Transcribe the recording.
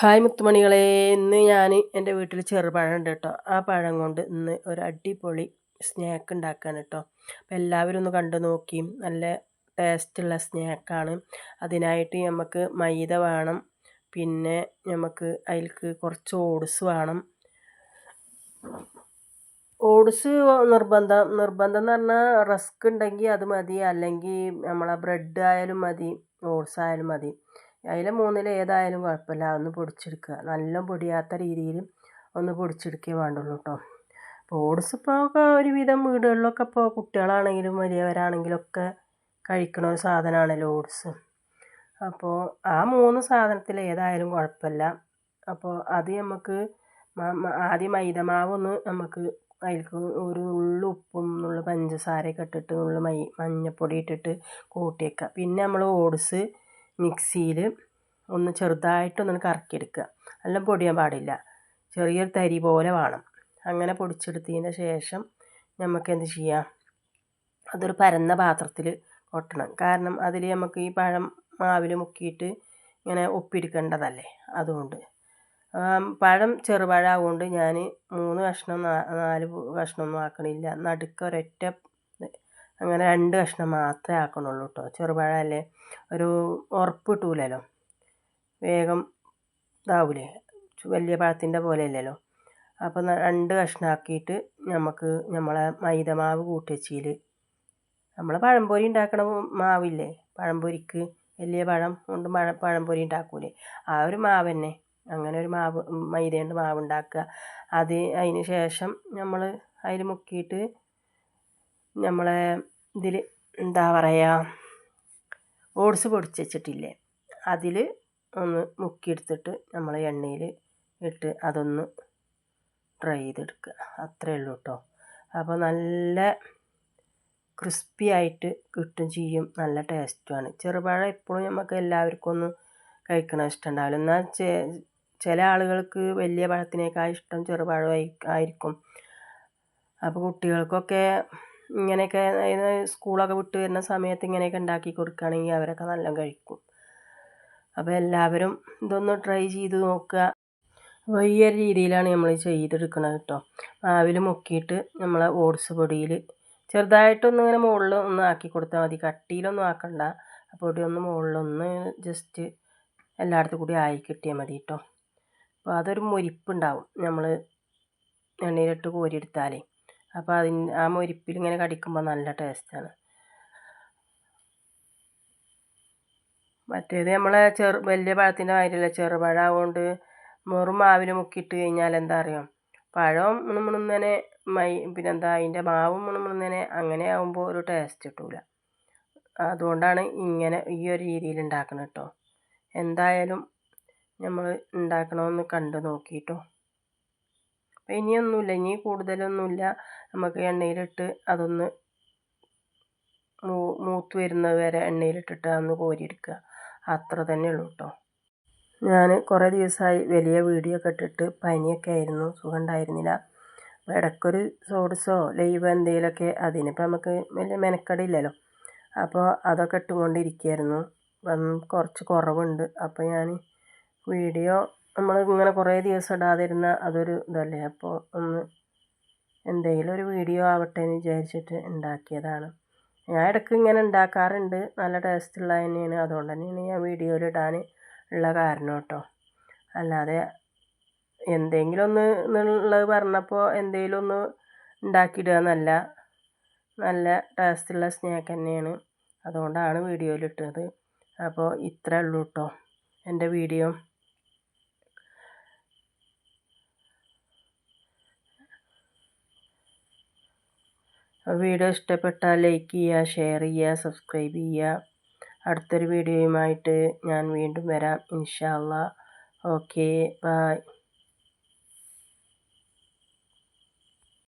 Hi മുത്തുമണികളെ ഇന്ന് ഞാൻ എന്റെ വീട്ടിൽ ചെറുപഴം ഉണ്ട് കേട്ടോ ആ പഴം കൊണ്ട് ഇന്ന് ഒരു അടിപൊളി സ്നാക്ക് ഉണ്ടാക്കാൻ കേട്ടോ അപ്പം എല്ലാവരും ഒന്ന് കണ്ടു നോക്കി നല്ല ടേസ്റ്റുള്ള സ്നാക്കാണ് അതിനായിട്ട് നമുക്ക് മൈദ വേണം. പിന്നെ നമുക്ക് അതിലേക്ക് കുറച്ച് ഓട്സ് വേണം. ഓട്സ് നിർബന്ധം നിർബന്ധം എന്ന് പറഞ്ഞാൽ റസ്ക് ഉണ്ടെങ്കിൽ അത് മതി. അല്ലെങ്കിൽ നമ്മളെ ബ്രെഡ് ആയാലും മതി ഓട്സ് ആയാലും മതി. അതിൽ മൂന്നിൽ ഏതായാലും കുഴപ്പമില്ല. ഒന്ന് പൊടിച്ചെടുക്കുക. നല്ല പൊടിയാത്ത രീതിയിൽ ഒന്ന് പൊടിച്ചെടുക്കേ വേണ്ടുള്ളൂ കേട്ടോ. ഓട്സ് ഇപ്പോൾ ഒരുവിധം വീടുകളിലൊക്കെ ഇപ്പോൾ കുട്ടികളാണെങ്കിലും വലിയവരാണെങ്കിലും ഒക്കെ കഴിക്കണ ഒരു സാധനമാണല്ലോ ഓട്സ്. അപ്പോൾ ആ മൂന്ന് സാധനത്തിൽ ഏതായാലും കുഴപ്പമില്ല. അപ്പോൾ അത് നമുക്ക് ആദ്യം മൈദമാവ് ഒന്ന് നമുക്ക് അതിലേക്ക് ഒരു നുള്ളു ഉപ്പും നുള്ള പഞ്ചസാരയൊക്കെ ഇട്ടിട്ട് നുള്ള മൈ മഞ്ഞൾപ്പൊടി ഇട്ടിട്ട് കൂട്ടിയേക്കുക പിന്നെ നമ്മൾ ഓട്സ് മിക്സിയിൽ ഒന്ന് ചെറുതായിട്ടൊന്ന് കറക്കിയെടുക്കുക. നല്ല പൊടിയാൻ പാടില്ല. ചെറിയൊരു തരി പോലെ വേണം. അങ്ങനെ പൊടിച്ചെടുത്തതിന് ശേഷം നമുക്ക് എന്ത് ചെയ്യാം? അതൊരു പരന്ന പാത്രത്തിൽ കൊട്ടണം. കാരണം അതിൽ നമുക്ക് ഈ പഴം മാവിൽ മുക്കിയിട്ട് ഇങ്ങനെ ഒപ്പിയെടുക്കേണ്ടതല്ലേ? അതുകൊണ്ട്. പഴം ചെറുപഴമാകൊണ്ട് ഞാൻ മൂന്ന് കഷ്ണം നാല് കഷ്ണമൊന്നും ആക്കണില്ല. നടുക്ക് ഒരൊറ്റ അങ്ങനെ രണ്ട് കഷ്ണം മാത്രമേ ആക്കണുള്ളൂ കേട്ടോ ചെറുപഴമല്ലേ? ഒരു ഉറപ്പ് കിട്ടൂലല്ലോ. വേഗം ഇതാവൂലേ? വലിയ പഴത്തിന്റെ പോലെ അല്ലല്ലോ അപ്പോൾ രണ്ട് കഷ്ണമാക്കിയിട്ട് നമുക്ക് നമ്മളെ മൈദ മാവ് കൂട്ടിവെച്ചിൽ നമ്മൾ പഴംപൊരി ഉണ്ടാക്കണ മാവില്ലേ? പഴംപൊരിക്ക് വലിയ പഴം കൊണ്ട് മഴ പഴംപൊരി ഉണ്ടാക്കൂലേ? ആ ഒരു മാവ് തന്നെ. അങ്ങനെ ഒരു മാവ് മൈദ കൊണ്ട് മാവ് ഉണ്ടാക്കുക. അത് അതിന് ശേഷം നമ്മൾ അതിൽ മുക്കിയിട്ട് നമ്മളെ ഇതിൽ എന്താ പറയുക ഓട്സ് പൊടിച്ച് വെച്ചിട്ടില്ലേ അതിൽ ഒന്ന് മുക്കിയെടുത്തിട്ട് നമ്മൾ എണ്ണയിൽ ഇട്ട് അതൊന്ന് ഡ്രൈ ചെയ്തെടുക്കുക. അത്രയേ ഉള്ളൂ കേട്ടോ അപ്പോൾ നല്ല ക്രിസ്പി ആയിട്ട് കിട്ടും ചെയ്യും നല്ല ടേസ്റ്റുമാണ് ചെറുപഴം എപ്പോഴും നമുക്ക് എല്ലാവർക്കും ഒന്ന് കഴിക്കണ ഇഷ്ടമുണ്ടാവില്ല. എന്നാൽ ചില ആളുകൾക്ക് വലിയ പഴത്തിനേക്കാൾ ഇഷ്ടം ചെറുപഴം ആയിരിക്കും. അപ്പോൾ കുട്ടികൾക്കൊക്കെ ഇങ്ങനെയൊക്കെ സ്കൂളൊക്കെ വിട്ട് വരുന്ന സമയത്ത് ഇങ്ങനെയൊക്കെ ഉണ്ടാക്കി കൊടുക്കുകയാണെങ്കിൽ അവരൊക്കെ നല്ല കഴിക്കും. അപ്പോൾ എല്ലാവരും ഇതൊന്ന് ട്രൈ ചെയ്ത് നോക്കുക. ഒരു രീതിയിലാണ് നമ്മൾ ചെയ്തെടുക്കുന്നത് കേട്ടോ. മാവിൽ മുക്കിയിട്ട് നമ്മൾ ഓട്സ് പൊടിയിൽ ചെറുതായിട്ടൊന്ന് ഇങ്ങനെ മുകളിൽ ഒന്ന് ആക്കി കൊടുത്താൽ മതി. കട്ടിയിലൊന്നും ആക്കണ്ട. പൊടി ഒന്ന് മുകളിലൊന്ന് ജസ്റ്റ് എല്ലായിടത്തും കൂടി ആയി കിട്ടിയാൽ മതി കേട്ടോ. അപ്പോൾ അതൊരു മുരിപ്പുണ്ടാവും നമ്മൾ എണ്ണയിലിട്ട് കോരിയെടുത്താലേ. അപ്പോൾ അതിന് ആ മുരിപ്പിൽ ഇങ്ങനെ കടിക്കുമ്പോൾ നല്ല ടേസ്റ്റാണ്. മറ്റേത് നമ്മൾ ചെറു വലിയ പഴത്തിന്റെ മാതിരിയല്ല. ചെറുപഴം ആയതുകൊണ്ട് വെറും മാവിൽ മുക്കിയിട്ട് കഴിഞ്ഞാൽ എന്താ അറിയാം പഴം മുണുമുണുന്നനെ മൈ പിന്നെന്താ അതിന്റെ മാവും മുണുമുണുന്നനെ അങ്ങനെ ആകുമ്പോൾ ഒരു ടേസ്റ്റ് കിട്ടൂല. അതുകൊണ്ടാണ് ഇങ്ങനെ ഈ ഒരു രീതിയിൽ ഉണ്ടാക്കുന്നത് കേട്ടോ എന്തായാലും നമ്മൾ ഉണ്ടാക്കണമെന്ന് കണ്ടു നോക്കിയിട്ടോ അപ്പം ഇനിയൊന്നുമില്ല. ഇനി കൂടുതലൊന്നുമില്ല. നമുക്ക് എണ്ണയിലിട്ട് അതൊന്ന് മൂത്ത് വരുന്നത് വരെ എണ്ണയിലിട്ടിട്ട് അതൊന്ന് കോരിയെടുക്കുക. അത്ര തന്നെ ഉള്ളൂ കേട്ടോ. ഞാൻ കുറേ ദിവസമായി വലിയ വീഡിയോ ഒക്കെ ഇട്ടിട്ട് പനിയൊക്കെ ആയിരുന്നു. സുഖം ഉണ്ടായിരുന്നില്ല അപ്പോൾ ഇടയ്ക്കൊരു സോഡ്സോ ലൈവ് എന്തെങ്കിലുമൊക്കെ അതിനിപ്പോൾ നമുക്ക് വലിയ മെനക്കടില്ലല്ലോ. അപ്പോൾ അതൊക്കെ ഇട്ടുകൊണ്ടിരിക്കുകയായിരുന്നു. കുറച്ച് കുറവുണ്ട്. അപ്പോൾ ഞാൻ വീഡിയോ നമ്മൾ ഇങ്ങനെ കുറേ ദിവസം ഇടാതിരുന്ന അതൊരു ഇതല്ലേ? അപ്പോൾ ഒന്ന് എന്തെങ്കിലും ഒരു വീഡിയോ ആവട്ടെ എന്ന് വിചാരിച്ചിട്ട് ഉണ്ടാക്കിയതാണ്. ഞാൻ ഇടയ്ക്ക് ഇങ്ങനെ ഉണ്ടാക്കാറുണ്ട്. നല്ല ടേസ്റ്റുള്ള തന്നെയാണ്. അതുകൊണ്ട് തന്നെയാണ് ഞാൻ വീഡിയോയിൽ ഇടാൻ ഉള്ള കാരണം കേട്ടോ. അല്ലാതെ എന്തെങ്കിലും ഒന്ന് എന്നുള്ളത് പറഞ്ഞപ്പോൾ എന്തെങ്കിലും ഒന്ന് ഉണ്ടാക്കിയിടുക എന്നല്ല. നല്ല ടേസ്റ്റുള്ള സ്നാക്ക് തന്നെയാണ്. അതുകൊണ്ടാണ് വീഡിയോയിൽ ഇട്ടത്. അപ്പോൾ ഇത്രേ ഉള്ളൂ കേട്ടോ. എന്റെ വീഡിയോ. വീഡിയോ ഇഷ്ടപ്പെട്ടാൽ ലൈക്ക് ചെയ്യുക ഷെയർ ചെയ്യുക സബ്സ്ക്രൈബ് ചെയ്യുക. അടുത്തൊരു വീഡിയോയുമായിട്ട് ഞാൻ വീണ്ടും വരാം. ഇൻഷാല്ല ഓക്കെ ബായ്